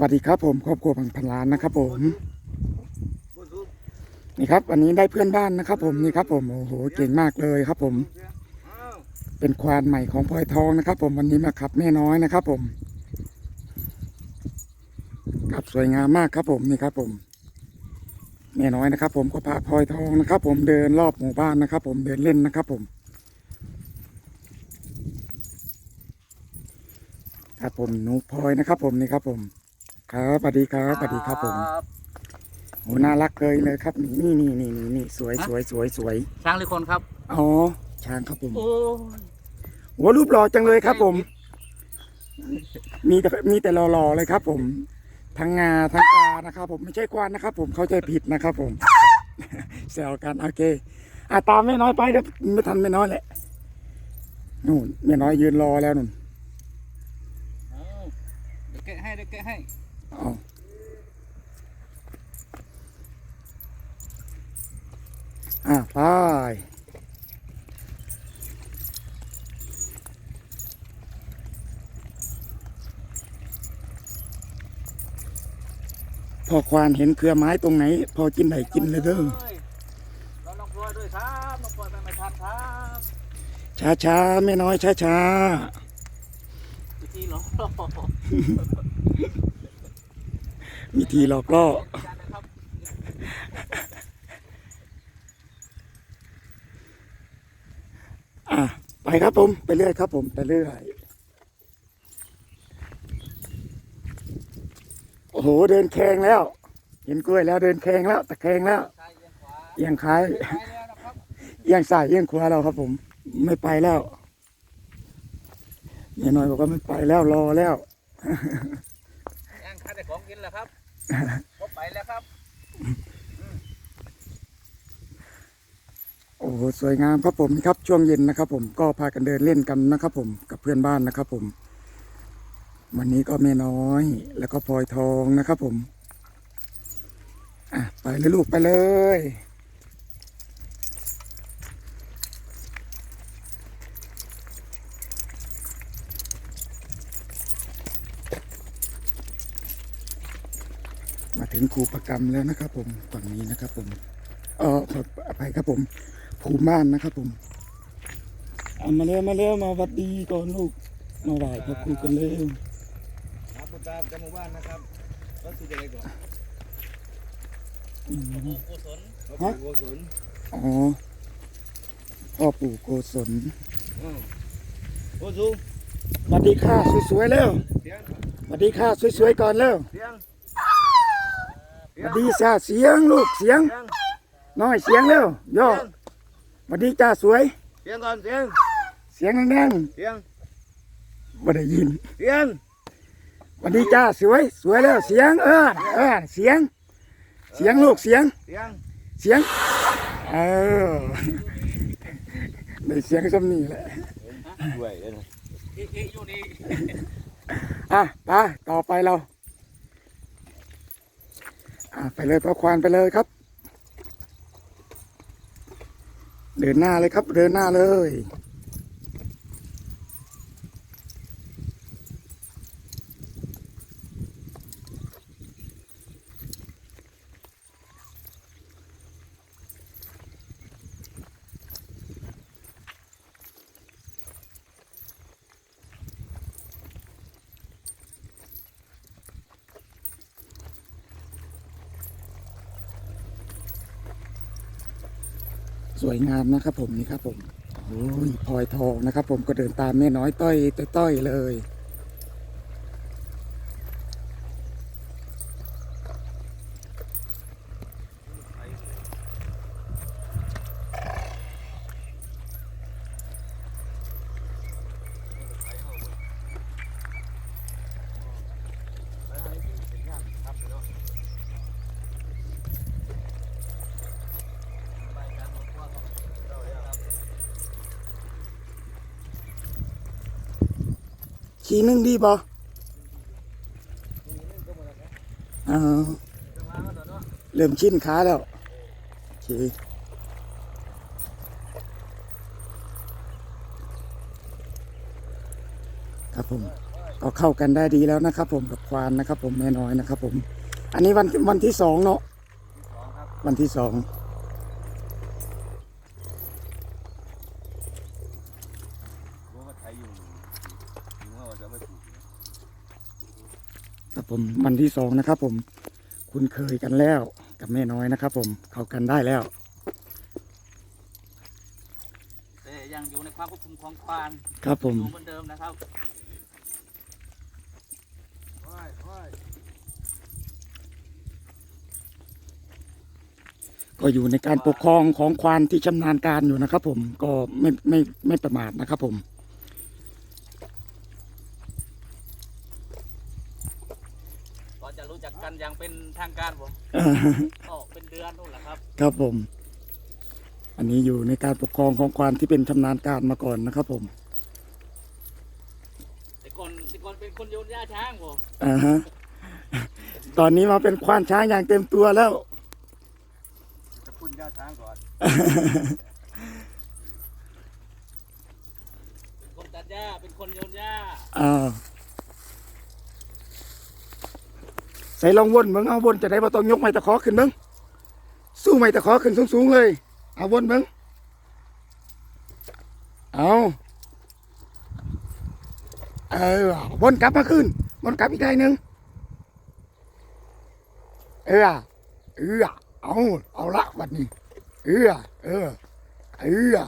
วัสดีครับผมครอบครัวพังพันล้านนะครับผมนี่ครับวันนี้ได้เพื่อนบ้านนะครับ ผมนี่ครับ ผมโอ้โหเก่งมากเลยครับ ผม เป็นควานใหม่ของพลอยทองนะครับ ผมวันนี้มาขับแม่น้อยนะครับ ผมขับสวยงามมากครับผมนี่ครับ ผมแม่น้อยนะครับ ผมก็พาพลอยทองนะครับ ผมเดินรอบหมู่บ้านนะครับ ผมเดินเล่นนะครับ ผมครับผมหนูพลอยนะครับ ผมนี่ครับ ผม ครับสวัสดีครับสวัสดีครับผมโหน่ารักเลยเลยครับ นี่นี่นี่นี่นี่สวยสวยสวยสวยช้างหรือคนครับอ๋อช้างครับผมโอ้หัวรูปหล่อจังเลยครับผม มีแต่มีแต่หล่อๆเลยครับ ผม ทั้งงาทั้งตานะครับ ผมไม่ใช่ควานนะครับ ผมเข้าใจผิดนะครับผมแซวกันโอเคอะตามไม่น้อยไปเดี๋ยวไม่ทันไม่น้อยแหละนู่นไม่น้อยยืนรอแล้วนู่นเดี๋ยวแกะให้เดี๋ยวแกะให้ เอาอะไปพอควานเห็นเครือไม้ตรงไหน พอกินไหนกินเลยเด้อเราลองพลอยด้วยครับลองพลอยไปไม่ทันครับช้าช้าๆไม่น้อยช้าช้าวิธีหลอ กล่อๆมีทีหลอกล่ออะไปครับผม ไปเรื่อยครับผม ไปเรื่อย โอ้โห เดินแข่งแล้ว เห็นกล้วยแล้วเดินแข่งแล้ว ตะแคงแล้วซ้ายเอียงขวาเอียงซ้ายไปแล้วนะครับเอียงซ้ายเอียงขวาเราครับผม ไม่ไปแล้วเมียน้อยบอกว่าไม่ไปแล้วรอแล้วย่างข้าได้ของกินแล้วครับ ไปแล้วครับ โอ้สวยงามครับผมครับช่วงเย็นนะครับ ผมก็พากันเดินเล่นกันนะครับ ผมกับเพื่อนบ้านนะครับ ผม วันนี้ก็แม่น้อย แล้วก็พลอยทองนะครับ ผม อะไปเลยลูกไปเลย ถึงครูประกรรมแล้วนะครับ ผมฝั่งนี้นะครับ ผมเออขออภัยครับผมภูมิบ้านนะครับ ผมเอามาเร็วมาเร็วมาหวัดดีก่อนลูกมาไหว้พระครูกันเร็วครับบุตรตามจำหมู่บ้านนะครับก็คือจะอะไรก่อนอืมโกศลฮะโกศลอ๋อพ่อปู่โกศลโกสูสวัสดีค่ะสวยๆเร็วเสียงสวัสดีค่ะสวยๆก่อนเร็วเสียงส วัสดีจ้าเสียงลูกเสียงเสียง น้อยเสียงเร็วย่อสวัสดีจ้าสวย เสียงก่อนเสียง เสียงดังเสียงๆไม่ได้ยิน เสียงสวัสดีจ้าสวย สวยแล้วเสียงเออเออเสียง เสียงลูกเสียง เสียง เสียง เออได้เสียงสำนีแหละด้วยเลยเอ๊ะเอ๊ะอยู่นี่อะไปต่อไปเราอะ ไปเลยพระควานไปเลยครับ เดินหน้าเลยครับ เดินหน้าเลย สวยงามนะครับผมนี่ครับผมโอ้ยพลอยทองนะครับผมก็เดินตามแม่น้อยต้อยต้อยเลย ขี่หนึ่งดีบ่เอเริ่มชินขาแล้วโอเครับผมก็เข้ากันได้ดีแล้วนะครับ ผมกับควานนะครับ ผมแม่น้อยนะครับ ผม อันนี้วันวันที่สองเนาะสองครับวันที่สอง รู้ว่าไทยอยู่รู้ว่าจะไม่ถูก ครับ ผมวันที่สองนะครับ ผมคุ้นเคยกันแล้วกับแม่น้อยนะครับ ผมเข้ากันได้แล้วแต่ยังอยู่ในความควบคุมของควานครับผมอยู่เหมือนเดิมนะครับโอ้ยโอ้ยก็อยู่ในการปกครองของควานที่ชำนาญการอยู่นะครับ ผมก็ไม่ไม่ไม่ประมาทนะครับ ผม ก่อน จะรู้จักกันอย่างเป็นทางการผมเอ่อก็เป็นเดือนนู่นแหละครับ ครับผม อันนี้อยู่ในการปกครองของควานที่เป็นชำนาญการมาก่อนนะครับผม แต่ก่อนแต่ก่อนเป็นคนโยนหญ้าช้างผมอ่าฮะ ตอนนี้มาเป็นควานช้างอย่างเต็มตัวแล้ว จะพุ่นหญ้าช้างก่อนเป็นคนตัดหญ้าเป็นคนโยนหญ้าอ่าใส่ลองวนเมืองเอาวนจะได้บ่ต้องยกไม้ตะขอขึ้นเมืองสู้ไม้ตะขอขึ้นสูงๆเลย เอาวนเมืองเอาเออวนกลับมาขึ้นวนกลับอีกได้หนึ่งเออเออเอาเอาละวันนี้เออเออเออ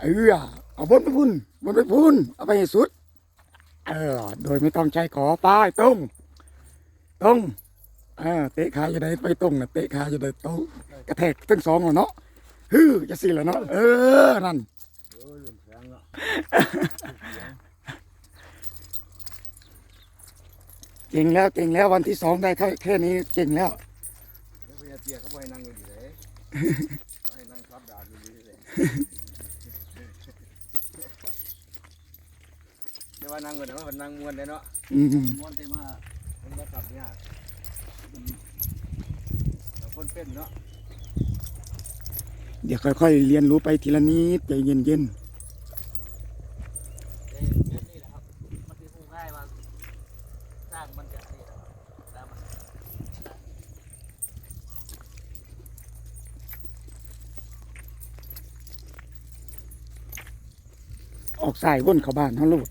เออเอาวนไปพุ่นวนไปพุ่นเอาไปให้สุด เออ โดยไม่ต้องใช้ขอป้ายตรง ตรงเออเตะขาจะได้ไปตรงนะเตะขาจะได้ตรงกระแทกทั้งสองเลยเนาะฮือจะสิแล้วเนาะเออนั่นโอ้ยแข็งอะเก่งแล้วเก่งแล้ววันที่สองได้แค่แค่นี้เก่งแล้วแล้วพญาเตี้ยเขาไปนั่งอยู่ดีเลยให้นั่งรับดาบอยู่ดีเลยแต่ว่านั่งกันเนาะมันนั่งมวนเลยเนาะอืมม้วนเต็มว่า มันก็กลับเนี่ยากแต่คนเป็นเนาะเดี๋ยวค่อย ๆ เรียนรู้ไปทีละนิดใจเย็นเอ้ยเอ้ยนี่แหละครับ มันคือผู้ง่ายว่าสร้างมันจะนี่นะครับสร้างมันๆออกสายวนเข้าบ้านเขาลูก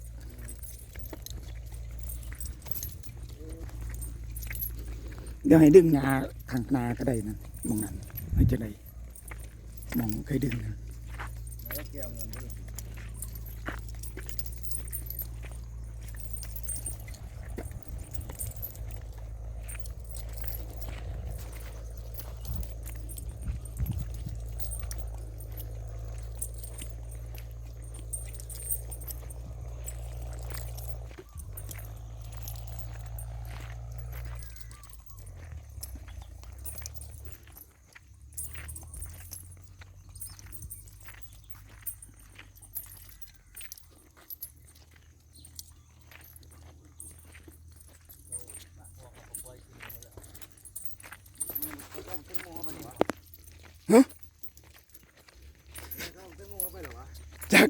เดี๋ยวให้ดึงงาข้างนาก็ได้นะมองนั้นให้จะได้มองเคยดึงนะ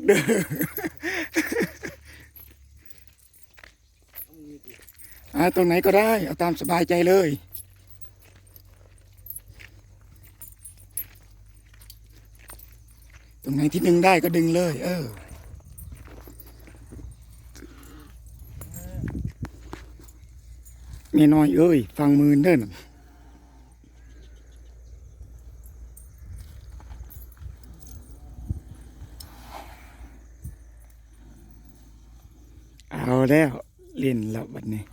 เด้วยจากเดิมอ่าตรงไหนก็ได้ เอาตามสบายใจเลย ตรงไหนที่ดึงได้ก็ดึงเลย เออเมียน้อยเอ้ย ฟังมือเด้อน เอาแล้วเล่นแล้วบัดนี้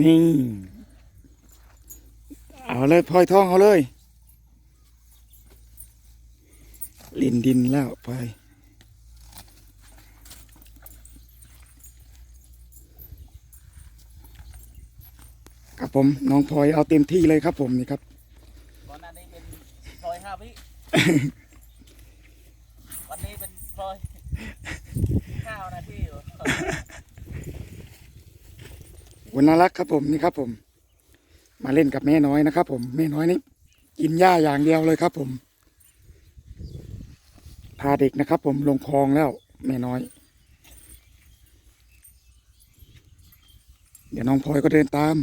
นี่ เอาเลยพลอยทองเอาเลยลินดินแล้วพลอยครับผมน้องพลอยเอาเต็มที่เลยครับผมนี่ครับก่อนหน้านี้เป็นพลอยห้าวิ วันนรักครับผมนี่ครับผม มาเล่นกับแม่น้อยนะครับผมแม่น้อยนี่กินหญ้าอย่างเดียวเลยครับผม พาเด็กนะครับผมลงคลองแล้วแม่น้อย เดี๋ยวน้องพลอยก็เดินตาม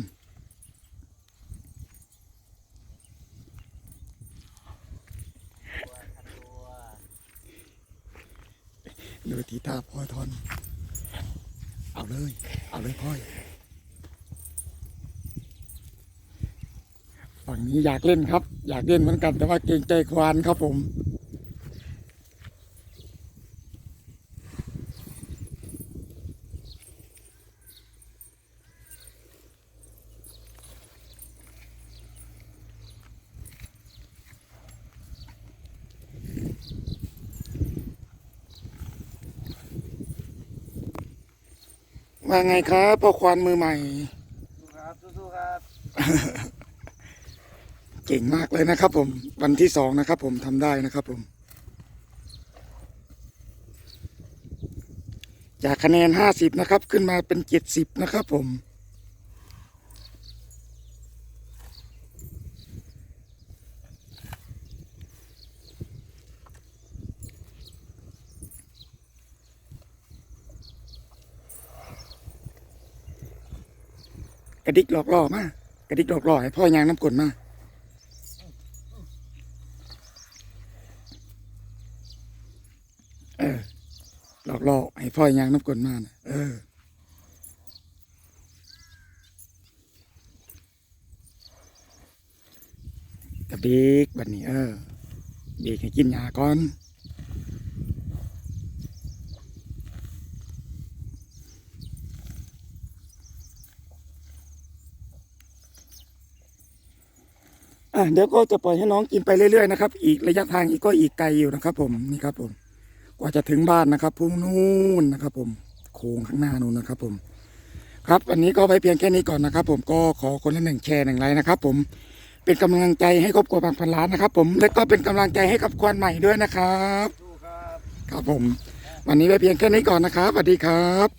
ดูตีตาพ่อยทอน เอาเลย เอาเลยพ่อย ฝั่งนี้อยากเล่นครับ อยากเล่นเหมือนกันแต่ว่าเกรงใจควานครับผม ว่าไงครับพ่อควานมือใหม่สู้ครับสู้ๆครับ เก่งมากเลยนะครับ ผม วันที่สองนะครับ ผมทำได้นะครับ ผม จากคะแนนห้าสิบนะครับ ขึ้นมาเป็นเจ็ดสิบนะครับ ผม ระดิกหลอกล่อมากระดิกหลอกล่อให้พ่อยางน้ำกลนมาเออหลอกล่อให้พ่อยางน้ำกลนมานะเออกระเบกบัดนี้เออเบรกให้กินยาก่อน อะเดี๋ยวก็จะปล่อยให้น้องกินไปเรื่อยๆนะครับ อีกระยะทางอีกก็อีกไกลอยู่นะครับ ผมนี่ครับผม กว่าจะถึงบ้านนะครับพุ่งนู่นนะครับ ผมโค้งข้างหน้านู่นนะครับ ผม ครับวันนี้ก็ไปเพียงแค่นี้ก่อนนะครับ ผมก็ขอคนละหนึ่งแชร์หนึ่งไลค์นะครับ ผมเป็นกำลังใจให้ครอบครัวบางพันล้านนะครับ ผมและก็เป็นกำลังใจให้กับควานใหม่ด้วยนะครับ ครับผม วันนี้ไปเพียงแค่นี้ก่อนนะครับสวัสดีครับ